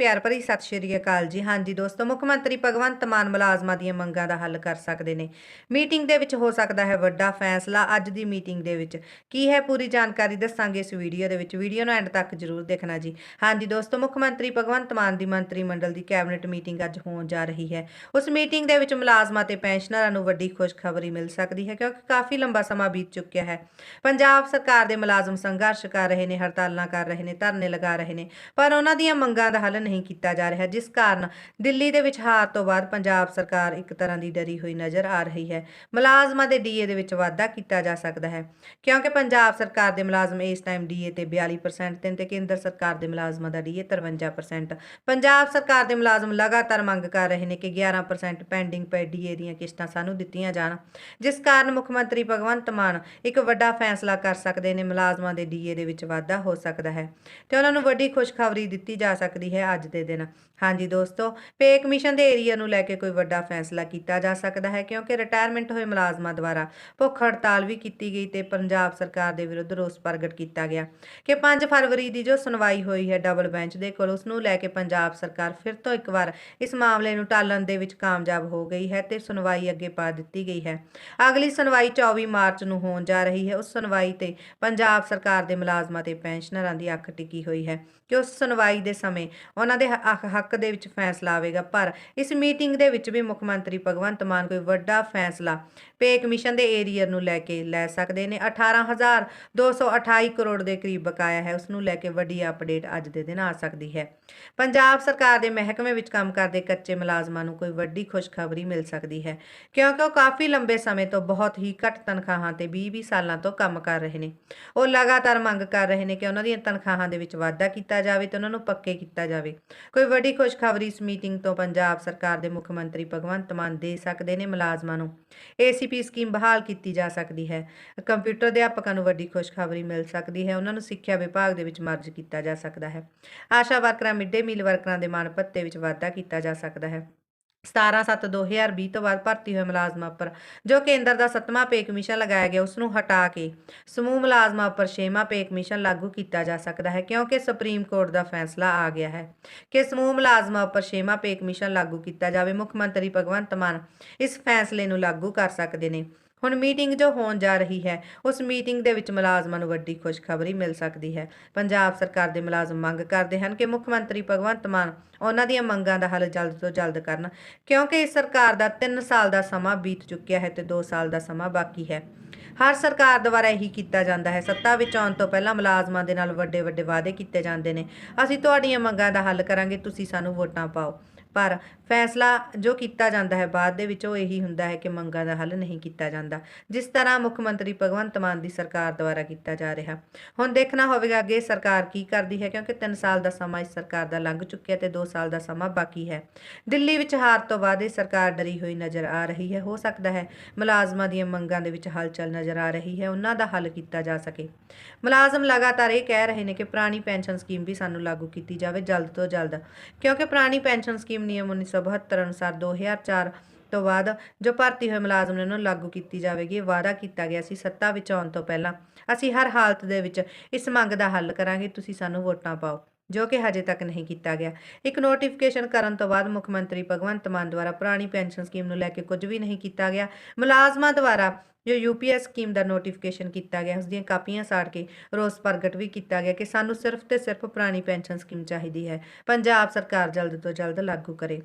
ਪਿਆਰ ਭਰੀ ਸਤਿ ਸ਼੍ਰੀ ਅਕਾਲ ਜੀ। ਹਾਂਜੀ ਦੋਸਤੋ, ਮੁੱਖ ਮੰਤਰੀ ਭਗਵੰਤ ਮਾਨ ਮੁਲਾਜ਼ਮਾਂ ਦੀਆਂ ਮੰਗਾਂ ਦਾ ਹੱਲ ਕਰ ਸਕਦੇ ਨੇ। ਮੀਟਿੰਗ ਦੇ ਵਿੱਚ ਹੋ ਸਕਦਾ ਹੈ ਵੱਡਾ ਫੈਸਲਾ ਅੱਜ ਦੀ ਮੀਟਿੰਗ ਦੇ ਵਿੱਚ। ਕੀ ਹੈ ਪੂਰੀ ਜਾਣਕਾਰੀ ਦੱਸਾਂਗੇ ਇਸ ਵੀਡੀਓ ਦੇ ਵਿੱਚ। ਵੀਡੀਓ ਨੂੰ ਐਂਡ ਤੱਕ ਜਰੂਰ ਦੇਖਣਾ ਜੀ। ਹਾਂਜੀ ਦੋਸਤੋ, ਮੁੱਖ ਮੰਤਰੀ ਭਗਵੰਤ ਮਾਨ ਦੀ ਮੰਤਰੀ ਮੰਡਲ ਦੀ ਕੈਬਨਿਟ ਮੀਟਿੰਗ ਅੱਜ ਹੋਣ ਜਾ ਰਹੀ ਹੈ। ਉਸ ਮੀਟਿੰਗ ਦੇ ਵਿੱਚ ਮੁਲਾਜ਼ਮਾਂ ਤੇ ਪੈਨਸ਼ਨਰਾਂ ਨੂੰ ਵੱਡੀ ਖੁਸ਼ਖਬਰੀ ਮਿਲ ਸਕਦੀ ਹੈ ਕਿਉਂਕਿ ਕਾਫੀ ਲੰਬਾ ਸਮਾਂ ਬੀਤ ਚੁੱਕਿਆ ਹੈ। ਪੰਜਾਬ ਸਰਕਾਰ ਦੇ ਮੁਲਾਜ਼ਮ ਸੰਘਰਸ਼ ਕਰ ਰਹੇ ਨੇ, ਹੜਤਾਲਾਂ ਕਰ ਰਹੇ ਨੇ, ਧਰਨੇ ਲਗਾ ਰਹੇ ਨੇ, ਪਰ ਉਹਨਾਂ ਦੀਆਂ ਮੰਗਾਂ ਦਾ ਹੱਲ ਨਹੀਂ ਕੀਤਾ ਜਾ ਰਿਹਾ, ਜਿਸ ਕਾਰਨ ਦਿੱਲੀ ਦੇ ਵਿੱਚ ਹਾਰ ਤੋਂ ਬਾਅਦ ਪੰਜਾਬ ਸਰਕਾਰ ਇੱਕ ਤਰ੍ਹਾਂ ਦੀ ਡਰੀ ਹੋਈ ਨਜ਼ਰ ਆ ਰਹੀ ਹੈ। ਮੁਲਾਜ਼ਮਾਂ ਦੇ ਡੀਏ ਦੇ ਵਿੱਚ ਵਾਧਾ ਕੀਤਾ ਜਾ ਸਕਦਾ ਹੈ, ਕਿਉਂਕਿ ਪੰਜਾਬ ਸਰਕਾਰ ਦੇ ਮੁਲਾਜ਼ਮ ਇਸ ਟਾਈਮ ਡੀਏ ਤੇ 42% ਤੇ ਤੇ ਕੇਂਦਰ ਸਰਕਾਰ ਦੇ ਮੁਲਾਜ਼ਮਾਂ ਦਾ ਡੀਏ 53% ਪੰਜਾਬ ਸਰਕਾਰ ਦੇ ਮੁਲਾਜ਼ਮ ਲਗਾਤਾਰ ਮੰਗ ਕਰ ਰਹੇ ਨੇ ਕਿ 11% ਪੈਂਡਿੰਗ ਪਏ ਡੀਏ ਦੀਆਂ ਕਿਸ਼ਤਾਂ ਸਾਨੂੰ ਦਿੱਤੀਆਂ ਜਾਣ, ਜਿਸ ਕਾਰਨ ਮੁੱਖ ਮੰਤਰੀ ਭਗਵੰਤ ਮਾਨ ਇੱਕ ਵੱਡਾ ਫੈਸਲਾ ਕਰ ਸਕਦੇ ਨੇ, ਮੁਲਾਜ਼ਮਾਂ ਦੇ ਡੀਏ ਦੇ ਵਿੱਚ ਵਾਧਾ ਹੋ ਸਕਦਾ ਹੈ। ਤੇ ਉਹਨਾਂ ਨੂੰ ਵੱਡੀ ਖੁਸ਼ਖਬਰੀ ਦਿੱਤੀ ਜਾ ਸਕਦੀ ਹੈ ਅੱਜ। ਦੇ ਦਿਨ। ਹਾਂਜੀ ਦੋਸਤੋ, ਪੇ ਕਮਿਸ਼ਨ ਦੇ ਏਰੀਆ ਨੂੰ ਲੈ ਕੇ ਕੋਈ ਵੱਡਾ ਫੈਸਲਾ ਕੀਤਾ ਜਾ ਸਕਦਾ ਹੈ ਕਿਉਂਕਿ ਰਿਟਾਇਰਮੈਂਟ ਹੋਏ ਮੁਲਾਜ਼ਮਾਂ ਦੁਆਰਾ ਭੁੱਖ ਹੜਤਾਲ ਵੀ ਕੀਤੀ ਗਈ ਤੇ ਪੰਜਾਬ ਸਰਕਾਰ ਦੇ ਵਿਰੁੱਧ ਰੋਸ ਪ੍ਰਗਟ ਕੀਤਾ ਗਿਆ ਕਿ 5 ਫਰਵਰੀ ਦੀ ਜੋ ਸੁਣਵਾਈ ਹੋਈ ਹੈ ਡਬਲ ਬੈਂਚ ਦੇ ਕੋਲ, ਉਸ ਨੂੰ ਲੈ ਕੇ ਪੰਜਾਬ ਸਰਕਾਰ ਫਿਰ ਤੋਂ ਇੱਕ ਵਾਰ ਇਸ ਮਾਮਲੇ ਨੂੰ ਟਾਲਣ ਦੇ ਵਿੱਚ ਕਾਮਯਾਬ ਹੋ ਗਈ ਹੈ ਤੇ ਸੁਣਵਾਈ ਅੱਗੇ ਪਾ ਦਿੱਤੀ ਗਈ ਹੈ। ਅਗਲੀ ਸੁਣਵਾਈ 24 ਮਾਰਚ ਨੂੰ ਹੋਣ ਜਾ ਰਹੀ ਹੈ। ਉਸ ਸੁਣਵਾਈ ਤੇ ਪੰਜਾਬ ਸਰਕਾਰ ਦੇ ਮੁਲਾਜ਼ਮਾਂ ਤੇ ਪੈਨਸ਼ਨਰਾਂ ਦੀ ਅੱਖ ਟਿਕੀ ਹੋਈ ਹੈ ਕਿ ਉਸ ਸੁਣਵਾਈ ਦੇ ਸਮੇਂ ਉਹਨਾਂ ਦੇ ਹੱਕ ਦੇ ਵਿੱਚ ਫੈਸਲਾ ਆਵੇਗਾ। ਪਰ ਇਸ ਮੀਟਿੰਗ ਦੇ ਵਿੱਚ ਵੀ ਮੁੱਖ ਮੰਤਰੀ ਭਗਵੰਤ ਮਾਨ ਕੋਈ ਵੱਡਾ ਫੈਸਲਾ ਪੇ ਕਮਿਸ਼ਨ ਦੇ ਏਰੀਅਰ ਨੂੰ ਲੈ ਕੇ ਲੈ ਸਕਦੇ ਨੇ। 18228 ਕਰੋੜ ਦੇ ਕਰੀਬ ਬਕਾਇਆ ਹੈ, ਉਸ ਨੂੰ ਲੈ ਕੇ ਵੱਡੀ ਅਪਡੇਟ ਅੱਜ ਦੇ ਦਿਨ ਆ ਸਕਦੀ ਹੈ। ਪੰਜਾਬ ਸਰਕਾਰ ਦੇ ਮਹਿਕਮੇ ਵਿੱਚ ਕੰਮ ਕਰਦੇ ਕੱਚੇ ਮੁਲਾਜ਼ਮਾਂ ਨੂੰ ਕੋਈ ਵੱਡੀ ਖੁਸ਼ਖਬਰੀ ਮਿਲ ਸਕਦੀ ਹੈ, ਕਿਉਂਕਿ ਉਹ ਕਾਫੀ ਲੰਬੇ ਸਮੇਂ ਤੋਂ ਬਹੁਤ ਹੀ ਘੱਟ ਤਨਖਾਹਾਂ ਤੇ 20-20 ਸਾਲਾਂ ਤੋਂ ਕੰਮ ਕਰ ਰਹੇ ਨੇ। ਉਹ ਲਗਾਤਾਰ ਮੰਗ ਕਰ ਰਹੇ ਨੇ ਕਿ ਉਹਨਾਂ ਦੀਆਂ ਤਨਖਾਹਾਂ ਦੇ ਵਿੱਚ ਵਾਧਾ ਕੀਤਾ ਜਾਵੇ ਤੇ ਉਹਨਾਂ ਨੂੰ ਪੱਕੇ ਕੀਤਾ ਜਾਵੇ। ਕੋਈ ਵੱਡੀ ਖੁਸ਼ਖਬਰੀ ਇਸ ਮੀਟਿੰਗ ਤੋਂ ਪੰਜਾਬ ਸਰਕਾਰ ਦੇ ਮੁੱਖ ਮੰਤਰੀ ਭਗਵੰਤ ਮਾਨ ਦੇ ਸਕਦੇ ਨੇ ਮੁਲਾਜ਼ਮਾਂ ਨੂੰ। ਏਸੀਪੀ ਸਕੀਮ ਬਹਾਲ ਕੀਤੀ ਜਾ ਸਕਦੀ ਹੈ। ਕੰਪਿਊਟਰ ਅਧਿਆਪਕਾਂ ਨੂੰ ਵੱਡੀ ਖੁਸ਼ਖਬਰੀ ਮਿਲ ਸਕਦੀ ਹੈ। ਉਹਨਾਂ ਨੂੰ ਸਿੱਖਿਆ ਵਿਭਾਗ ਦੇ ਵਿੱਚ ਮਰਜ ਕੀਤਾ ਜਾ ਸਕਦਾ ਹੈ। ਆਸ਼ਾ ਵਰਕਰਾਂ ਮਿਡ ਡੇ ਮੀਲ ਵਰਕਰਾਂ ਦੇ ਮਾਣ ਭੱਤੇ ਵਿੱਚ ਵਾਧਾ ਕੀਤਾ ਜਾ ਸਕਦਾ ਹੈ। 17/7/2020 ਤੋਂ ਬਾਅਦ ਭਰਤੀ ਹੋਏ ਮੁਲਾਜ਼ਮਾਂ ਉੱਪਰ, ਜੋ ਕੇਂਦਰ ਦਾ ਸੱਤਵਾਂ ਪੇ ਕਮਿਸ਼ਨ ਲਗਾਇਆ ਗਿਆ, ਉਸ ਨੂੰ ਹਟਾ ਕੇ ਸਮੂਹ ਮੁਲਾਜ਼ਮਾਂ ਉੱਪਰ ਛੇਵਾਂ ਪੇ ਕਮਿਸ਼ਨ ਲਾਗੂ ਕੀਤਾ ਜਾ ਸਕਦਾ ਹੈ, ਕਿਉਂਕਿ ਸੁਪਰੀਮ ਕੋਰਟ ਦਾ ਫੈਸਲਾ ਆ ਗਿਆ ਹੈ ਕਿ ਸਮੂਹ ਮੁਲਾਜ਼ਮਾਂ ਉੱਪਰ ਛੇਵਾਂ ਪੇ ਕਮਿਸ਼ਨ ਲਾਗੂ ਕੀਤਾ ਜਾਵੇ। ਮੁੱਖ ਮੰਤਰੀ ਭਗਵੰਤ ਮਾਨ ਇਸ ਫੈਸਲੇ ਨੂੰ ਲਾਗੂ ਕਰ ਸਕਦੇ ਨੇ। ਹੁਣ ਮੀਟਿੰਗ ਜੋ ਹੋਣ ਜਾ ਰਹੀ ਹੈ, ਉਸ ਮੀਟਿੰਗ ਦੇ ਵਿੱਚ ਮੁਲਾਜ਼ਮਾਂ ਨੂੰ ਵੱਡੀ ਖੁਸ਼ਖਬਰੀ ਮਿਲ ਸਕਦੀ ਹੈ। ਪੰਜਾਬ ਸਰਕਾਰ ਦੇ ਮੁਲਾਜ਼ਮ ਮੰਗ ਕਰਦੇ ਹਨ ਕਿ ਮੁੱਖ ਮੰਤਰੀ ਭਗਵੰਤ ਮਾਨ ਉਹਨਾਂ ਦੀਆਂ ਮੰਗਾਂ ਦਾ ਹੱਲ ਜਲਦ ਤੋਂ ਜਲਦ ਕਰਨ, ਕਿਉਂਕਿ ਇਸ ਸਰਕਾਰ ਦਾ 3 ਸਾਲ ਦਾ ਸਮਾਂ ਬੀਤ ਚੁੱਕਿਆ ਹੈ ਤੇ 2 ਸਾਲ ਦਾ ਸਮਾਂ ਬਾਕੀ ਹੈ। ਹਰ ਸਰਕਾਰ ਦੁਆਰਾ ਇਹੀ ਕੀਤਾ ਜਾਂਦਾ ਹੈ। ਸੱਤਾ ਵਿੱਚ ਆਉਣ ਤੋਂ ਪਹਿਲਾਂ ਮੁਲਾਜ਼ਮਾਂ ਦੇ ਨਾਲ ਵੱਡੇ ਵੱਡੇ ਵਾਅਦੇ ਕੀਤੇ ਜਾਂਦੇ ਨੇ। ਅਸੀਂ ਤੁਹਾਡੀਆਂ ਮੰਗਾਂ ਦਾ ਹੱਲ ਕਰਾਂਗੇ, ਤੁਸੀਂ ਸਾਨੂੰ ਵੋਟਾਂ ਪਾਓ। ਪਰ ਫੈਸਲਾ ਜੋ ਕੀਤਾ ਜਾਂਦਾ ਹੈ ਬਾਅਦ ਦੇ ਵਿੱਚ ਉਹ ਇਹੀ ਹੁੰਦਾ ਹੈ ਕਿ ਮੰਗਾਂ ਦਾ ਹੱਲ ਨਹੀਂ ਕੀਤਾ ਜਾਂਦਾ, ਜਿਸ ਤਰ੍ਹਾਂ ਮੁੱਖ ਮੰਤਰੀ ਭਗਵੰਤ ਮਾਨ ਦੀ ਸਰਕਾਰ ਦੁਆਰਾ ਕੀਤਾ ਜਾ ਰਿਹਾ। ਹੁਣ ਦੇਖਣਾ ਹੋਵੇਗਾ ਅੱਗੇ ਸਰਕਾਰ ਕੀ ਕਰਦੀ ਹੈ, ਕਿਉਂਕਿ 3 ਸਾਲ ਦਾ ਸਮਾਂ ਇਸ ਸਰਕਾਰ ਦਾ ਲੰਘ ਚੁੱਕਿਆ ਤੇ 2 ਸਾਲ ਦਾ ਸਮਾਂ ਬਾਕੀ ਹੈ। ਦਿੱਲੀ ਵਿੱਚ ਹਾਰ ਤੋਂ ਬਾਅਦ ਇਹ ਸਰਕਾਰ ਡਰੀ ਹੋਈ ਨਜ਼ਰ ਆ ਰਹੀ ਹੈ। ਹੋ ਸਕਦਾ ਹੈ ਮੁਲਾਜ਼ਮਾਂ ਦੀਆਂ ਮੰਗਾਂ ਦੇ ਵਿੱਚ ਹਲਚਲ ਨਜ਼ਰ ਆ ਰਹੀ ਹੈ, ਉਹਨਾਂ ਦਾ ਹੱਲ ਕੀਤਾ ਜਾ ਸਕੇ। ਮੁਲਾਜ਼ਮ ਲਗਾਤਾਰ ਇਹ ਕਹਿ ਰਹੇ ਨੇ ਕਿ ਪੁਰਾਣੀ ਪੈਨਸ਼ਨ ਸਕੀਮ ਵੀ ਸਾਨੂੰ ਲਾਗੂ ਕੀਤੀ ਜਾਵੇ ਜਲਦ ਤੋਂ ਜਲਦ, ਕਿਉਂਕਿ ਪੁਰਾਣੀ ਪੈਨਸ਼ਨ ਸਕੀਮ ਨਿਯਮ 1972 ਅਨੁਸਾਰ 2004 ਤੋਂ ਬਾਅਦ ਜੋ ਭਰਤੀ ਹੋਏ ਮੁਲਾਜ਼ਮ ਨੇ ਉਹਨੂੰ ਲਾਗੂ ਕੀਤੀ ਜਾਵੇਗੀ, ਇਹ ਵਾਅਦਾ ਕੀਤਾ ਗਿਆ ਸੀ ਸੱਤਾ ਵਿੱਚ ਆਉਣ ਤੋਂ ਪਹਿਲਾਂ। ਅਸੀਂ ਹਰ ਹਾਲਤ ਦੇ ਵਿੱਚ ਇਸ ਮੰਗ ਦਾ ਹੱਲ ਕਰਾਂਗੇ, ਤੁਸੀਂ ਸਾਨੂੰ ਵੋਟਾਂ ਪਾਓ, ਜੋ ਕਿ ਹਜੇ ਤੱਕ ਨਹੀਂ ਕੀਤਾ ਗਿਆ। ਇੱਕ ਨੋਟੀਫਿਕੇਸ਼ਨ ਕਰਨ ਤੋਂ ਬਾਅਦ ਮੁੱਖ ਮੰਤਰੀ ਭਗਵੰਤ ਮਾਨ ਦੁਆਰਾ ਪੁਰਾਣੀ ਪੈਨਸ਼ਨ ਸਕੀਮ ਨੂੰ ਲੈ ਕੇ ਕੁਝ ਵੀ ਨਹੀਂ ਕੀਤਾ ਗਿਆ। ਮੁਲਾਜ਼ਮਾਂ ਦੁਆਰਾ ਜੋ ਯੂਪੀਐਸ ਸਕੀਮ ਦਾ ਨੋਟੀਫਿਕੇਸ਼ਨ ਕੀਤਾ ਗਿਆ ਉਸ ਦੀਆਂ ਕਾਪੀਆਂ ਸਾੜ ਕੇ ਰੋਸ ਪ੍ਰਗਟ ਵੀ ਕੀਤਾ ਗਿਆ ਕਿ ਸਾਨੂੰ ਸਿਰਫ ਤੇ ਸਿਰਫ ਪੁਰਾਣੀ ਪੈਨਸ਼ਨ ਸਕੀਮ ਚਾਹੀਦੀ ਹੈ। ਪੰਜਾਬ ਸਰਕਾਰ ਜਲਦ ਤੋਂ ਜਲਦ ਲਾਗੂ ਕਰੇ।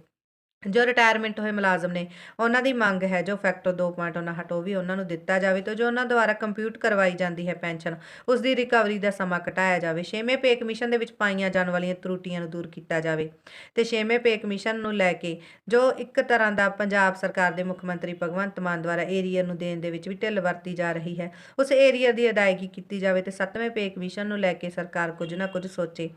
ਜੋ ਰਿਟਾਇਰਮੈਂਟ ਹੋਏ ਮੁਲਾਜ਼ਮ ਨੇ, ਉਹਨਾਂ ਦੀ ਮੰਗ ਹੈ ਜੋ ਫੈਕਟਰ 2.9 ਹਟੋ ਵੀ ਉਹਨਾਂ ਨੂੰ ਦਿੱਤਾ ਜਾਵੇ ਤੇ ਜੋ ਉਹਨਾਂ ਦੁਆਰਾ ਕੰਪਿਊਟ ਕਰਵਾਈ ਜਾਂਦੀ ਹੈ ਪੈਨਸ਼ਨ ਉਸ ਦੀ ਰਿਕਵਰੀ ਦਾ ਸਮਾਂ ਘਟਾਇਆ ਜਾਵੇ। ਛੇਵੇਂ ਪੇ ਕਮਿਸ਼ਨ ਦੇ ਵਿੱਚ ਪਾਈਆਂ ਜਾਣ ਵਾਲੀਆਂ ਤਰੁੱਟੀਆਂ ਨੂੰ ਦੂਰ ਕੀਤਾ ਜਾਵੇ। ਤੇ ਛੇਵੇਂ ਪੇ ਕਮਿਸ਼ਨ ਨੂੰ ਲੈ ਕੇ ਜੋ ਇੱਕ ਤਰ੍ਹਾਂ ਦਾ ਪੰਜਾਬ ਸਰਕਾਰ ਦੇ ਮੁੱਖ ਮੰਤਰੀ ਭਗਵੰਤ ਮਾਨ ਦੁਆਰਾ ਏਰੀਅਰ ਨੂੰ ਦੇਣ ਦੇ ਵਿੱਚ ਵੀ ਢਿੱਲ ਵਰਤੀ ਜਾ ਰਹੀ ਹੈ, ਉਸ ਏਰੀਅਰ ਦੀ ਅਦਾਇਗੀ ਕੀਤੀ ਜਾਵੇ ਤੇ ਸੱਤਵੇਂ ਪੇ ਕਮਿਸ਼ਨ ਨੂੰ ਲੈ ਕੇ ਸਰਕਾਰ ਕੁਝ ਨਾ ਕੁਝ ਸੋਚੇ।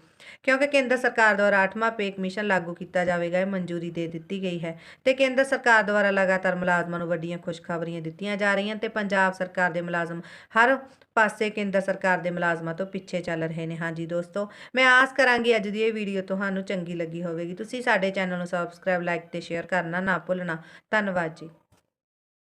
ਕਿਉਂਕਿ ਕੇਂਦਰ ਸਰਕਾਰ ਦੁਆਰਾ 8ਵਾਂ ਪੇ ਕਮਿਸ਼ਨ ਲਾਗੂ ਕੀਤਾ ਜਾਵੇਗਾ, ਇਹ ਮਨਜ਼ੂਰੀ ਦੇ ਦਿੱਤੀ ਗਈ ਹੈ ਤੇ ਕੇਂਦਰ ਸਰਕਾਰ ਦੁਆਰਾ ਲਗਾਤਾਰ ਮੁਲਾਜ਼ਮਾਂ ਨੂੰ ਵੱਡੀਆਂ ਖੁਸ਼ਖਬਰੀਆਂ ਦਿੱਤੀਆਂ ਜਾ ਰਹੀਆਂ ਤੇ ਪੰਜਾਬ ਸਰਕਾਰ ਦੇ ਮੁਲਾਜ਼ਮ ਹਰ ਪਾਸੇ ਕੇਂਦਰ ਸਰਕਾਰ ਦੇ ਮੁਲਾਜ਼ਮਾਂ ਤੋਂ ਪਿੱਛੇ ਚੱਲ ਰਹੇ ਨੇ। ਹਾਂਜੀ ਦੋਸਤੋ, ਮੈਂ ਆਸ ਕਰਾਂਗੀ ਅੱਜ ਦੀ ਇਹ ਵੀਡੀਓ ਤੁਹਾਨੂੰ ਚੰਗੀ ਲੱਗੀ ਹੋਵੇਗੀ। ਤੁਸੀਂ ਸਾਡੇ ਚੈਨਲ ਨੂੰ ਸਬਸਕ੍ਰਾਈਬ ਲਾਈਕ ਤੇ ਸ਼ੇਅਰ ਕਰਨਾ ਨਾ ਭੁੱਲਣਾ। ਧੰਨਵਾਦ ਜੀ।